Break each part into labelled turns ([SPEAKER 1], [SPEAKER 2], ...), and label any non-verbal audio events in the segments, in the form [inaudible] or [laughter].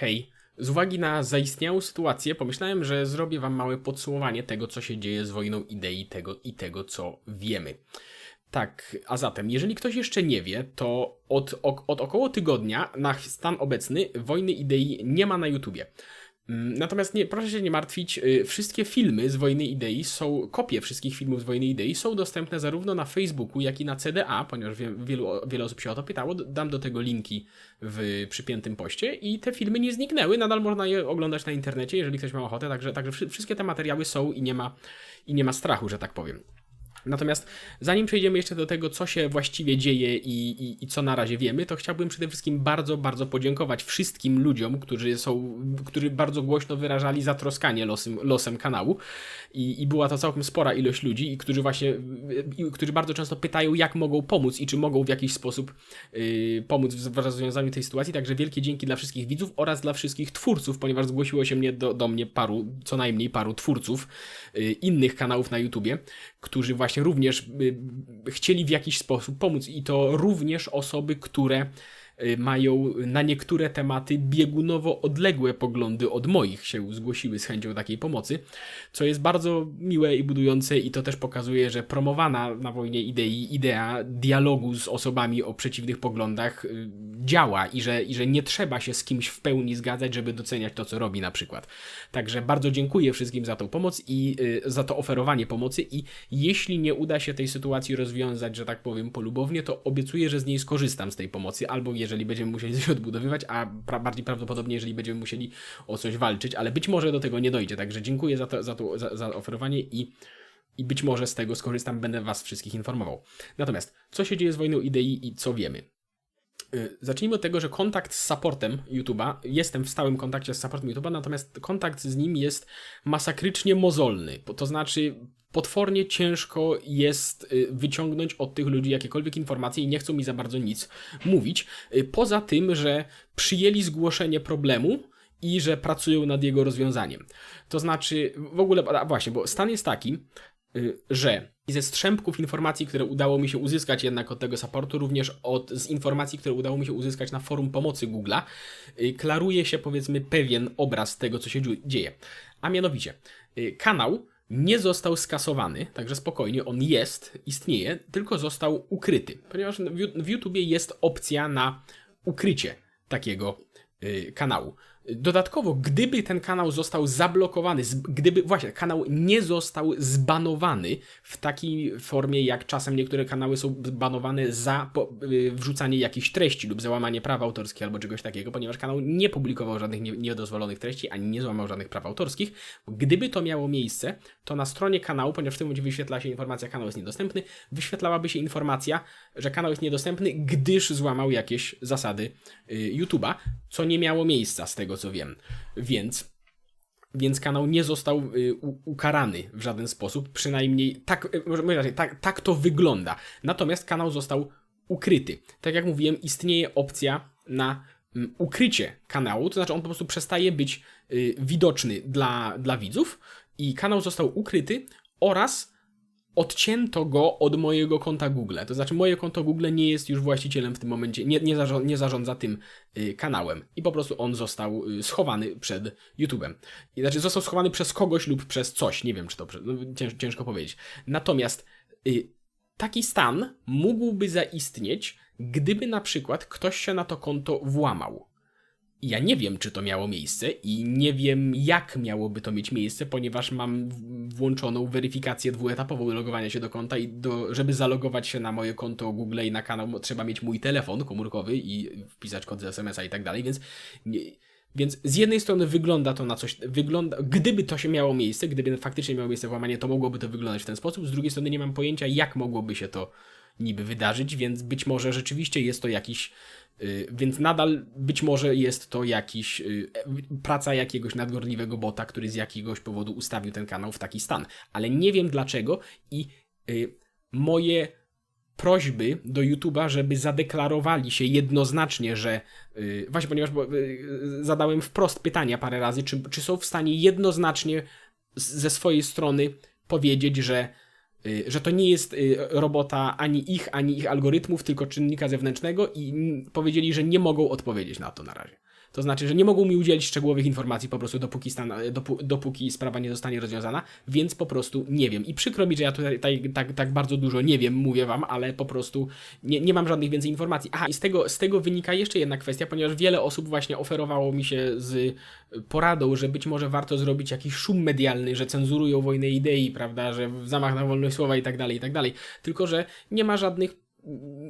[SPEAKER 1] Hej, z uwagi na zaistniałą sytuację pomyślałem, że zrobię wam małe podsumowanie tego, co się dzieje z wojną idei tego i tego, co wiemy. Tak, a zatem, jeżeli ktoś jeszcze nie wie, to od, od około tygodnia na stan obecny wojny idei nie ma na YouTubie. Mm, Natomiast nie, proszę się nie martwić, y, wszystkie filmy z Wojny Idei są, kopie wszystkich filmów z Wojny Idei są dostępne zarówno na Facebooku, jak i na CDA, ponieważ wie, wielu, wiele osób się o to pytało. Dam do tego linki w przypiętym poście i te filmy nie zniknęły, nadal można je oglądać na internecie, jeżeli ktoś ma ochotę, także, także wszy- wszystkie te materiały są i nie ma, i nie ma strachu, że tak powiem. Natomiast zanim przejdziemy jeszcze do tego, co się właściwie dzieje i, i, i co na razie wiemy, to chciałbym przede wszystkim bardzo, bardzo podziękować wszystkim ludziom, którzy są, którzy bardzo głośno wyrażali zatroskanie losem, losem kanału. I, I była to całkiem spora ilość ludzi, i którzy właśnie, i, którzy bardzo często pytają, jak mogą pomóc i czy mogą w jakiś sposób yy, pomóc w rozwiązaniu tej sytuacji. Także wielkie dzięki dla wszystkich widzów oraz dla wszystkich twórców, ponieważ zgłosiło się mnie do, do mnie paru, co najmniej paru twórców yy, innych kanałów na YouTubie, którzy właśnie również y, chcieli w jakiś sposób pomóc i to również osoby, które mają na niektóre tematy biegunowo odległe poglądy od moich się zgłosiły z chęcią takiej pomocy, co jest bardzo miłe i budujące i to też pokazuje, że promowana na wojnie idei idea dialogu z osobami o przeciwnych poglądach y, działa i że, i że nie trzeba się z kimś w pełni zgadzać, żeby doceniać to, co robi na przykład. Także bardzo dziękuję wszystkim za tą pomoc i y, za to oferowanie pomocy i jeśli nie uda się tej sytuacji rozwiązać, że tak powiem, polubownie, to obiecuję, że z niej skorzystam z tej pomocy, albo jeżeli będziemy musieli coś odbudowywać, a pra bardziej prawdopodobnie, jeżeli będziemy musieli o coś walczyć, ale być może do tego nie dojdzie. Także dziękuję za to, za to za, za oferowanie i i być może z tego skorzystam, będę Was wszystkich informował. Natomiast, co się dzieje z wojną idei i co wiemy? Y, Zacznijmy od tego, że kontakt z supportem YouTube'a, jestem w stałym kontakcie z supportem YouTube'a, natomiast kontakt z nim jest masakrycznie mozolny. To znaczy, potwornie ciężko jest y, wyciągnąć od tych ludzi jakiekolwiek informacje i nie chcą mi za bardzo nic mówić. Y, Poza tym, że przyjęli zgłoszenie problemu i że pracują nad jego rozwiązaniem. To znaczy, w ogóle, właśnie, bo stan jest taki, y, że ze strzępków informacji, które udało mi się uzyskać jednak od tego supportu, również od, z informacji, które udało mi się uzyskać na forum pomocy Google'a, y, klaruje się powiedzmy pewien obraz tego, co się dzieje. A mianowicie, y, kanał nie został skasowany, także spokojnie, on jest, istnieje, tylko został ukryty, ponieważ w YouTubie jest opcja na ukrycie takiego y, kanału. Dodatkowo, gdyby ten kanał został zablokowany, gdyby właśnie kanał nie został zbanowany w takiej formie, jak czasem niektóre kanały są banowane za y, wrzucanie jakichś treści lub załamanie praw autorskich albo czegoś takiego, ponieważ kanał nie publikował żadnych nie, niedozwolonych treści ani nie złamał żadnych praw autorskich. Gdyby to miało miejsce, to na stronie kanału, ponieważ w tym momencie wyświetla się informacja, kanał jest niedostępny, wyświetlałaby się informacja, że kanał jest niedostępny, gdyż złamał jakieś zasady y, YouTube'a, co nie miało miejsca z tego co wiem. Więc więc kanał nie został y, ukarany w żaden sposób, przynajmniej tak, y, może raczej, tak, tak to wygląda. Natomiast kanał został ukryty. Tak jak mówiłem, istnieje opcja na mm, ukrycie kanału, to znaczy on po prostu przestaje być y, widoczny dla, dla widzów i kanał został ukryty oraz odcięto go od mojego konta Google. To znaczy, moje konto Google nie jest już właścicielem w tym momencie, nie, nie, zarządza, nie zarządza tym y, kanałem. I po prostu on został y, schowany przed YouTube'em. I znaczy, został schowany przez kogoś lub przez coś. Nie wiem, czy to no, cięż, ciężko powiedzieć. Natomiast y, taki stan mógłby zaistnieć, gdyby na przykład ktoś się na to konto włamał. Ja nie wiem, czy to miało miejsce i nie wiem, jak miałoby to mieć miejsce, ponieważ mam włączoną weryfikację dwuetapową logowania się do konta i do, żeby zalogować się na moje konto Google i na kanał trzeba mieć mój telefon komórkowy i wpisać kod z SMS-a i tak dalej, więc nie, więc z jednej strony wygląda to na coś, wygląda, gdyby to się miało miejsce, gdyby faktycznie miało miejsce włamanie, to mogłoby to wyglądać w ten sposób, z drugiej strony nie mam pojęcia, jak mogłoby się to niby wydarzyć, więc być może rzeczywiście jest to jakiś Y, Więc nadal być może jest to jakiś y, e, praca jakiegoś nadgorliwego bota, który z jakiegoś powodu ustawił ten kanał w taki stan. Ale nie wiem dlaczego i y, moje prośby do YouTube'a, żeby zadeklarowali się jednoznacznie, że y, właśnie ponieważ bo, y, zadałem wprost pytania parę razy, czy, czy są w stanie jednoznacznie ze swojej strony powiedzieć, że y, że to nie jest y, robota ani ich, ani ich algorytmów, tylko czynnika zewnętrznego i powiedzieli, że nie mogą odpowiedzieć na to na razie. To znaczy, że nie mogą mi udzielić szczegółowych informacji po prostu dopóki, stan, dopó, dopóki sprawa nie zostanie rozwiązana, więc po prostu nie wiem. I przykro mi, że ja tutaj tak, tak, tak bardzo dużo nie wiem, mówię wam, ale po prostu nie, nie mam żadnych więcej informacji. Aha, i z tego, z tego wynika jeszcze jedna kwestia, ponieważ wiele osób właśnie oferowało mi się z poradą, że być może warto zrobić jakiś szum medialny, że cenzurują wojnę idei, prawda, że zamach na wolność słowa i tak dalej, i tak dalej. Tylko, że nie ma żadnych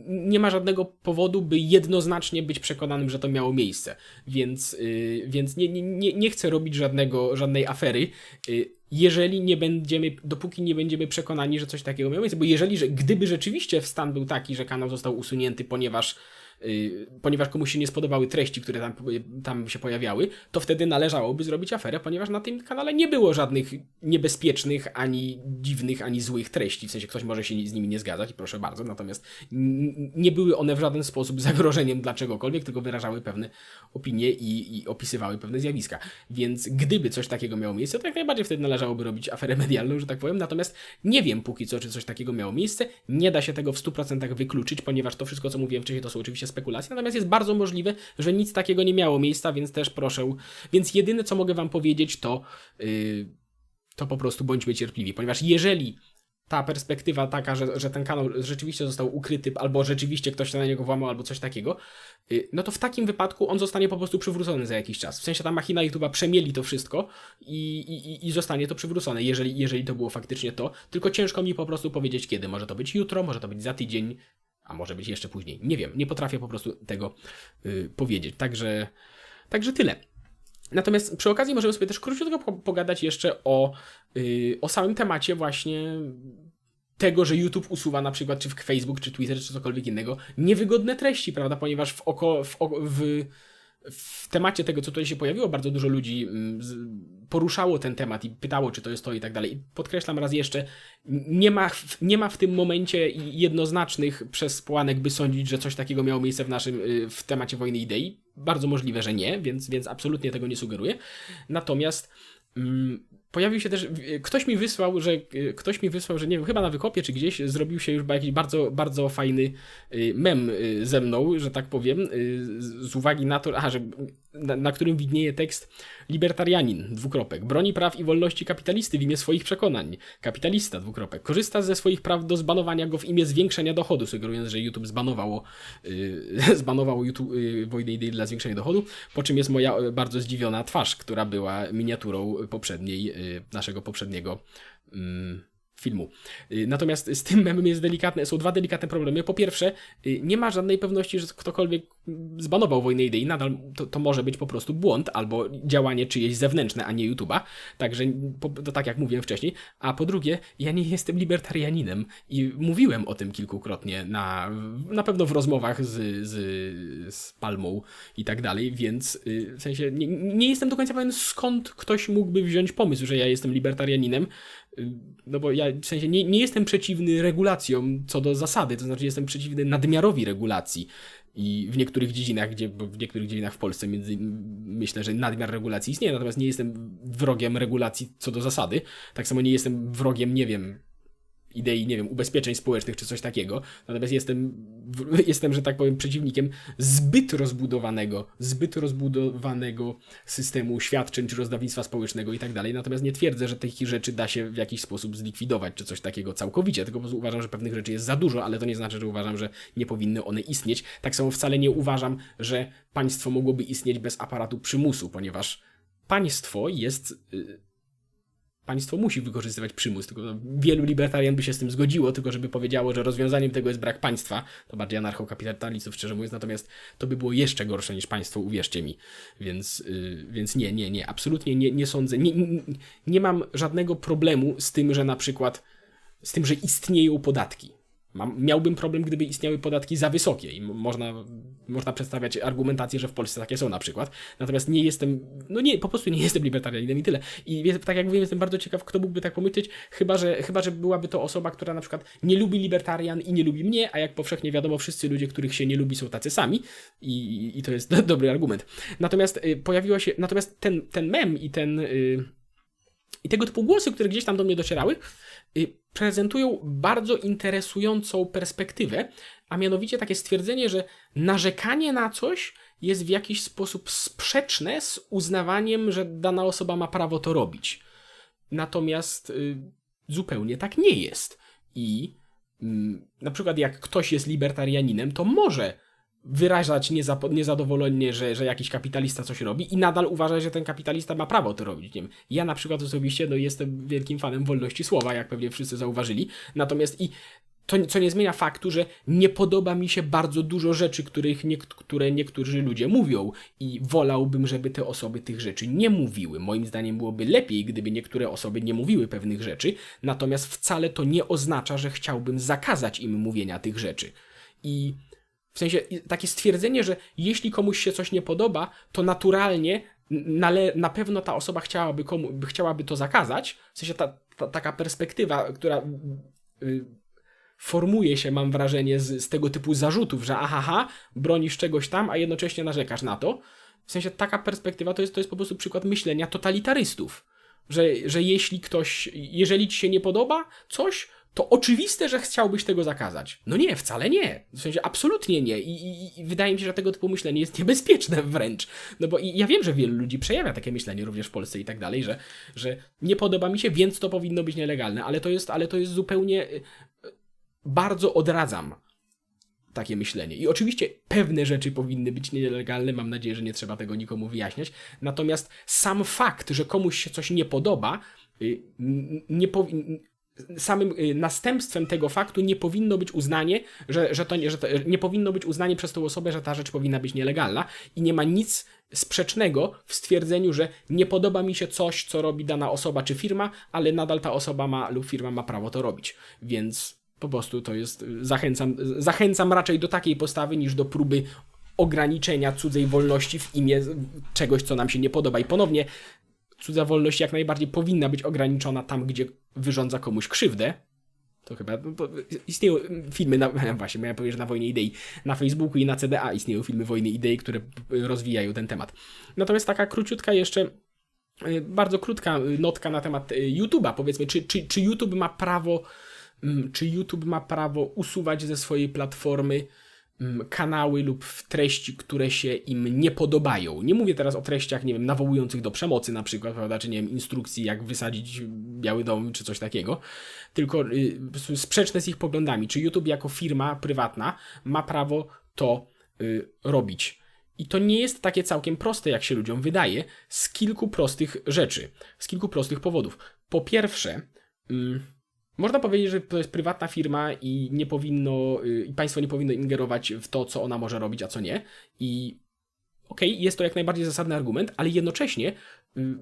[SPEAKER 1] nie ma żadnego powodu, by jednoznacznie być przekonanym, że to miało miejsce. Więc, yy, więc nie, nie, nie chcę robić żadnego, żadnej afery. Yy, jeżeli nie będziemy, dopóki nie będziemy przekonani, że coś takiego miało miejsce, bo jeżeli, że gdyby rzeczywiście stan był taki, że kanał został usunięty, ponieważ ponieważ komuś się nie spodobały treści, które tam, tam się pojawiały, to wtedy należałoby zrobić aferę, ponieważ na tym kanale nie było żadnych niebezpiecznych, ani dziwnych, ani złych treści. W sensie ktoś może się z nimi nie zgadzać, proszę bardzo, natomiast nie były one w żaden sposób [laughs] zagrożeniem dla czegokolwiek, tylko wyrażały pewne opinie i, i opisywały pewne zjawiska. Więc gdyby coś takiego miało miejsce, to jak najbardziej wtedy należałoby robić aferę medialną, że tak powiem. Natomiast nie wiem póki co, czy coś takiego miało miejsce. Nie da się tego w 100% wykluczyć, ponieważ to wszystko, co mówiłem wcześniej, to są oczywiście spekulacji, natomiast jest bardzo możliwe, że nic takiego nie miało miejsca, więc też proszę. Więc jedyne, co mogę Wam powiedzieć, to, yy, to po prostu bądźmy cierpliwi, ponieważ jeżeli ta perspektywa taka, że, że ten kanał rzeczywiście został ukryty, albo rzeczywiście ktoś na niego włamał, albo coś takiego, yy, no to w takim wypadku on zostanie po prostu przywrócony za jakiś czas. W sensie ta machina YouTube'a przemieli to wszystko i, i, i zostanie to przywrócone, jeżeli, jeżeli to było faktycznie to. Tylko ciężko mi po prostu powiedzieć kiedy. Może to być jutro, może to być za tydzień, a może być jeszcze później. Nie wiem, nie potrafię po prostu tego yy, powiedzieć. Także, także tyle. Natomiast przy okazji możemy sobie też króciutko pogadać jeszcze o, yy, o samym temacie właśnie tego, że YouTube usuwa na przykład, czy w Facebook, czy Twitter, czy cokolwiek innego, niewygodne treści, prawda? Ponieważ w, oko, w, w w temacie tego, co tutaj się pojawiło, bardzo dużo ludzi mm, poruszało ten temat i pytało, czy to jest to i tak dalej. I podkreślam raz jeszcze, nie ma, nie ma w tym momencie jednoznacznych przesłanek, by sądzić, że coś takiego miało miejsce w naszym, y, w temacie wojny idei. Bardzo możliwe, że nie, więc, więc absolutnie tego nie sugeruję. Natomiast mm, Pojawił się też, ktoś mi wysłał, że ktoś mi wysłał, że nie wiem, chyba na wykopie czy gdzieś zrobił się już jakiś bardzo, bardzo fajny y, mem y, ze mną, że tak powiem, y, z uwagi na to, aha, że na, na, którym widnieje tekst libertarianin, dwukropek, broni praw i wolności kapitalisty w imię swoich przekonań. Kapitalista, dwukropek, korzysta ze swoich praw do zbanowania go w imię zwiększenia dochodu, sugerując, że YouTube zbanowało, yy, [laughs] zbanowało YouTube, yy, wojnę idei dla zwiększenia dochodu, po czym jest moja bardzo zdziwiona twarz, która była miniaturą poprzedniej, yy, naszego poprzedniego mm, filmu. Y, natomiast z tym memem jest delikatne, są dwa delikatne problemy. Po pierwsze, y, nie ma żadnej pewności, że ktokolwiek zbanował wojnę idei. Nadal to, to może być po prostu błąd albo działanie czyjeś zewnętrzne, a nie YouTube'a. Także to tak jak mówiłem wcześniej. A po drugie, ja nie jestem libertarianinem i mówiłem o tym kilkukrotnie na, na pewno w rozmowach z, z, z Palmą i tak dalej, więc y, w sensie nie, nie jestem do końca pewien skąd ktoś mógłby wziąć pomysł, że ja jestem libertarianinem no bo ja w sensie nie, nie jestem przeciwny regulacjom co do zasady, to znaczy jestem przeciwny nadmiarowi regulacji. I w niektórych dziedzinach, gdzie w niektórych dziedzinach w Polsce między, myślę, że nadmiar regulacji istnieje, natomiast nie jestem wrogiem regulacji co do zasady. Tak samo nie jestem wrogiem, nie wiem, idei, nie wiem, ubezpieczeń społecznych czy coś takiego. Natomiast jestem, [laughs] jestem, że tak powiem, przeciwnikiem zbyt rozbudowanego, zbyt rozbudowanego systemu świadczeń czy rozdawnictwa społecznego i tak dalej. Natomiast nie twierdzę, że takich rzeczy da się w jakiś sposób zlikwidować czy coś takiego całkowicie, tylko po prostu uważam, że pewnych rzeczy jest za dużo, ale to nie znaczy, że uważam, że nie powinny one istnieć. Tak samo wcale nie uważam, że państwo mogłoby istnieć bez aparatu przymusu, ponieważ państwo jest y, państwo musi wykorzystywać przymus, tylko wielu libertarian by się z tym zgodziło, tylko żeby powiedziało, że rozwiązaniem tego jest brak państwa, to bardziej anarchokapitalistów, szczerze mówiąc, natomiast to by było jeszcze gorsze niż państwo, uwierzcie mi. Więc, yy, więc nie, nie, nie, absolutnie nie, nie sądzę, nie, nie, nie mam żadnego problemu z tym, że na przykład, z tym, że istnieją podatki. Mam, miałbym problem, gdyby istniały podatki za wysokie i można, można przedstawiać argumentację, że w Polsce takie są na przykład. Natomiast nie jestem, no nie, po prostu nie jestem libertarianinem i tyle. I tak jak mówię, jestem bardzo ciekaw, kto mógłby tak pomyśleć, chyba że, chyba, że byłaby to osoba, która na przykład nie lubi libertarian i nie lubi mnie, a jak powszechnie wiadomo, wszyscy ludzie, których się nie lubi, są tacy sami i, i to jest dobry argument. Natomiast y, pojawiła się, natomiast ten, ten mem i ten... Y, i tego typu głosy, które gdzieś tam do mnie docierały, y, prezentują bardzo interesującą perspektywę, a mianowicie takie stwierdzenie, że narzekanie na coś jest w jakiś sposób sprzeczne z uznawaniem, że dana osoba ma prawo to robić. Natomiast y, zupełnie tak nie jest. I y, na przykład jak ktoś jest libertarianinem, to może wyrażać niezadowolenie, że, że jakiś kapitalista coś robi i nadal uważać, że ten kapitalista ma prawo to robić. Nie wiem, ja na przykład osobiście no, jestem wielkim fanem wolności słowa, jak pewnie wszyscy zauważyli. Natomiast i to, co nie zmienia faktu, że nie podoba mi się bardzo dużo rzeczy, których nie, które niektórzy ludzie mówią i wolałbym, żeby te osoby tych rzeczy nie mówiły. Moim zdaniem byłoby lepiej, gdyby niektóre osoby nie mówiły pewnych rzeczy, natomiast wcale to nie oznacza, że chciałbym zakazać im mówienia tych rzeczy. I w sensie takie stwierdzenie, że jeśli komuś się coś nie podoba, to naturalnie na, pewno ta osoba chciałaby, komu, chciałaby to zakazać. W sensie ta, ta taka perspektywa, która y, formuje się, mam wrażenie, z, z tego typu zarzutów, że aha, bronisz czegoś tam, a jednocześnie narzekasz na to. W sensie taka perspektywa to jest, to jest po prostu przykład myślenia totalitarystów. Że, że jeśli ktoś, jeżeli ci się nie podoba coś, to oczywiste, że chciałbyś tego zakazać. No nie, wcale nie. W sensie absolutnie nie. I, i, I, wydaje mi się, że tego typu myślenie jest niebezpieczne wręcz. No bo ja wiem, że wielu ludzi przejawia takie myślenie również w Polsce i tak dalej, że, że nie podoba mi się, więc to powinno być nielegalne, ale to jest, ale to jest zupełnie y, bardzo odradzam takie myślenie. I oczywiście pewne rzeczy powinny być nielegalne, mam nadzieję, że nie trzeba tego nikomu wyjaśniać. Natomiast sam fakt, że komuś się coś nie podoba, y, nie powinien samym y, następstwem tego faktu nie powinno być uznanie, że, że, to, że to, nie powinno być uznanie przez tą osobę, że ta rzecz powinna być nielegalna i nie ma nic sprzecznego w stwierdzeniu, że nie podoba mi się coś, co robi dana osoba czy firma, ale nadal ta osoba ma lub firma ma prawo to robić. Więc po prostu to jest, zachęcam, zachęcam raczej do takiej postawy niż do próby ograniczenia cudzej wolności w imię czegoś, co nam się nie podoba. I ponownie, cudza wolność jak najbardziej powinna być ograniczona tam, gdzie wyrządza komuś krzywdę. To chyba, no istnieją filmy, na, [laughs] właśnie miałem powiedzieć, na Wojnie Idei. Na Facebooku i na CDA istnieją filmy Wojny Idei, które rozwijają ten temat. Natomiast taka króciutka jeszcze, y, bardzo krótka notka na temat y, YouTube'a, powiedzmy, czy, czy, czy YouTube ma prawo Mm, czy YouTube ma prawo usuwać ze swojej platformy kanały lub treści, które się im nie podobają. Nie mówię teraz o treściach, nie wiem, nawołujących do przemocy na przykład, prawda, czy nie wiem, instrukcji jak wysadzić Biały Dom, czy coś takiego, tylko y, sprzeczne z ich poglądami. Czy YouTube jako firma prywatna ma prawo to y, robić. I to nie jest takie całkiem proste, jak się ludziom wydaje, z kilku prostych rzeczy, z kilku prostych powodów. Po pierwsze, y, można powiedzieć, że to jest prywatna firma i nie powinno, y, i państwo nie powinno ingerować w to, co ona może robić, a co nie. I okej, okay, jest to jak najbardziej zasadny argument, ale jednocześnie y,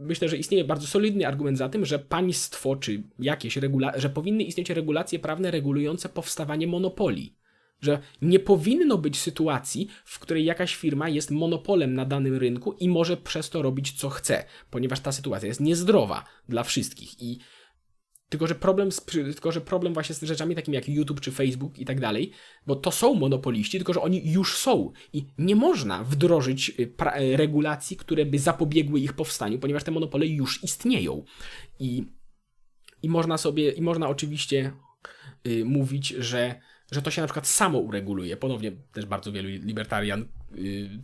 [SPEAKER 1] myślę, że istnieje bardzo solidny argument za tym, że państwo czy jakieś regula- że powinny istnieć regulacje prawne regulujące powstawanie monopolii. Że nie powinno być sytuacji, w której jakaś firma jest monopolem na danym rynku i może przez to robić co chce, ponieważ ta sytuacja jest niezdrowa dla wszystkich. I tylko że, problem z, tylko, że problem właśnie z rzeczami takimi jak YouTube czy Facebook i tak dalej, bo to są monopoliści, tylko że oni już są i nie można wdrożyć y, y, regulacji, które by zapobiegły ich powstaniu, ponieważ te monopole już istnieją. I, i można sobie, i można oczywiście y, mówić, że że to się na przykład samo ureguluje. Ponownie też bardzo wielu libertarian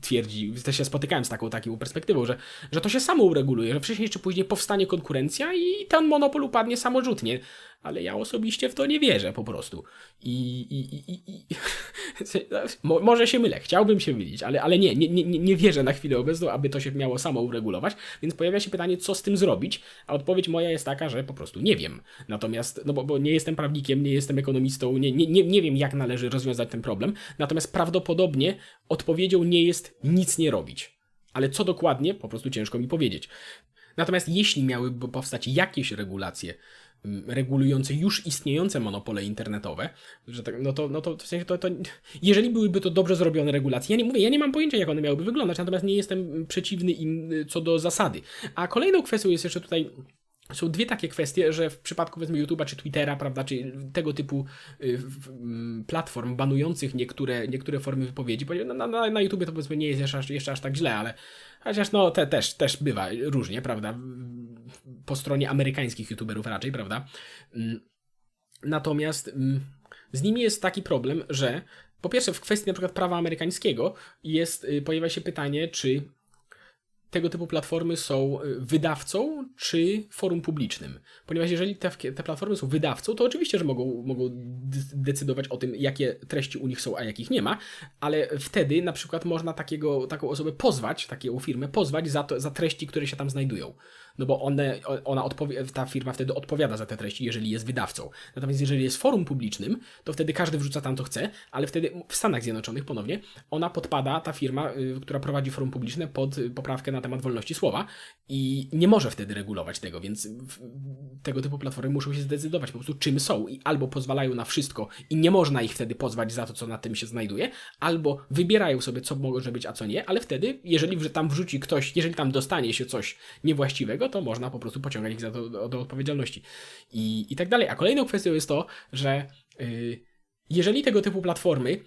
[SPEAKER 1] twierdzi, też się spotykałem z taką taką perspektywą, że, że to się samo ureguluje, że wcześniej czy później powstanie konkurencja i ten monopol upadnie samorzutnie ale ja osobiście w to nie wierzę po prostu. I, i, i, i [laughs] może się mylę, chciałbym się mylić, ale, ale nie, nie, nie, nie wierzę na chwilę obecną, aby to się miało samo uregulować, więc pojawia się pytanie, co z tym zrobić, a odpowiedź moja jest taka, że po prostu nie wiem. Natomiast, no bo, bo nie jestem prawnikiem, nie jestem ekonomistą, nie, nie, nie, wiem, jak należy rozwiązać ten problem, natomiast prawdopodobnie odpowiedzią nie jest nic nie robić. Ale co dokładnie, po prostu ciężko mi powiedzieć. Natomiast jeśli miałyby powstać jakieś regulacje regulujące już istniejące monopole internetowe, że tak, no to, no to w sensie to, to, jeżeli byłyby to dobrze zrobione regulacje, ja nie mówię, ja nie mam pojęcia, jak one miałyby wyglądać, natomiast nie jestem przeciwny im y, co do zasady. A kolejną kwestią jest jeszcze tutaj są dwie takie kwestie, że w przypadku powiedzmy YouTube'a czy Twittera, prawda, czy tego typu y, platform banujących niektóre, niektóre formy wypowiedzi, bo na, na, na YouTubie to powiedzmy nie jest jeszcze aż, jeszcze aż tak źle, ale chociaż no te, też, też bywa różnie, prawda, po stronie amerykańskich YouTuberów raczej, prawda. Mm, natomiast mm, z nimi jest taki problem, że po pierwsze, w kwestii na przykład prawa amerykańskiego jest, y, pojawia się pytanie, czy tego typu platformy są y, wydawcą czy forum publicznym. Ponieważ jeżeli te, te platformy są wydawcą, to oczywiście, że mogą, mogą de- decydować o tym, jakie treści u nich są, a jakich nie ma, ale wtedy na przykład można takiego, taką osobę pozwać, taką firmę pozwać za, to, za treści, które się tam znajdują. No bo one, ona ta firma wtedy odpowiada za te treści, jeżeli jest wydawcą. Natomiast jeżeli jest forum publicznym, to wtedy każdy wrzuca tam to chce, ale wtedy w Stanach Zjednoczonych ponownie ona podpada, ta firma, y, która prowadzi forum publiczne, pod y, poprawkę na temat wolności słowa i nie może wtedy regulować tego, więc tego typu platformy muszą się zdecydować po prostu czym są i albo pozwalają na wszystko i nie można ich wtedy pozwać za to, co na tym się znajduje, albo wybierają sobie, co może być, a co nie, ale wtedy, jeżeli tam wrzuci ktoś, jeżeli tam dostanie się coś niewłaściwego, to można po prostu pociągać ich za to do, do odpowiedzialności i, i tak dalej. A kolejną kwestią jest to, że yy, jeżeli tego typu platformy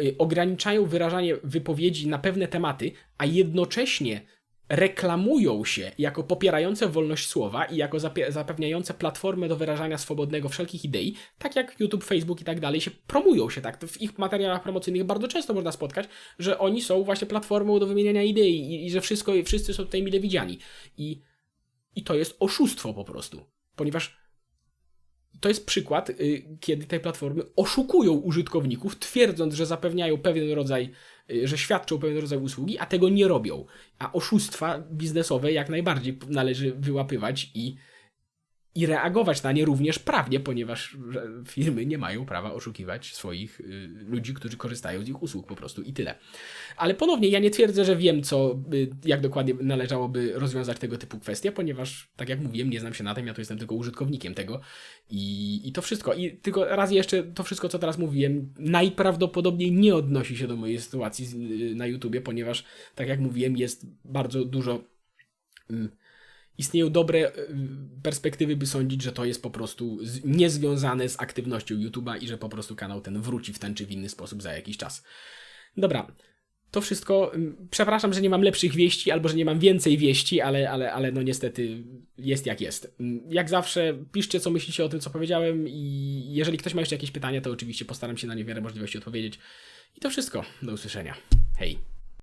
[SPEAKER 1] y, ograniczają wyrażanie wypowiedzi na pewne tematy, a jednocześnie reklamują się jako popierające wolność słowa i jako zapewniające platformę do wyrażania swobodnego wszelkich idei, tak jak YouTube, Facebook i tak dalej się promują się tak. W ich materiałach promocyjnych bardzo często można spotkać, że oni są właśnie platformą do wymieniania idei i, i że wszystko, wszyscy są tutaj mile widziani. I, I to jest oszustwo po prostu, ponieważ to jest przykład, y, kiedy te platformy oszukują użytkowników, twierdząc, że zapewniają pewien rodzaj, y, że świadczą pewien rodzaj usługi, a tego nie robią. A oszustwa biznesowe jak najbardziej należy wyłapywać i, i reagować na nie również prawnie, ponieważ firmy nie mają prawa oszukiwać swoich y, ludzi, którzy korzystają z ich usług po prostu i tyle. Ale ponownie, ja nie twierdzę, że wiem, co, jak dokładnie należałoby rozwiązać tego typu kwestie, ponieważ, tak jak mówiłem, nie znam się na tym, ja tu jestem tylko użytkownikiem tego i, i to wszystko. I tylko raz jeszcze, to wszystko, co teraz mówiłem, najprawdopodobniej nie odnosi się do mojej sytuacji y, na YouTubie, ponieważ, tak jak mówiłem, jest bardzo dużo. mm, Istnieją dobre y, perspektywy, by sądzić, że to jest po prostu niezwiązane z aktywnością YouTube'a i że po prostu kanał ten wróci w ten czy w inny sposób za jakiś czas. Dobra, to wszystko. ym, Przepraszam, że nie mam lepszych wieści, albo że nie mam więcej wieści, ale, ale, ale no niestety jest jak jest. Ym, Jak zawsze, piszcie, co myślicie o tym, co powiedziałem, i jeżeli ktoś ma jeszcze jakieś pytania, to oczywiście postaram się na nie w miarę możliwości odpowiedzieć. I to wszystko. Do usłyszenia. Hej.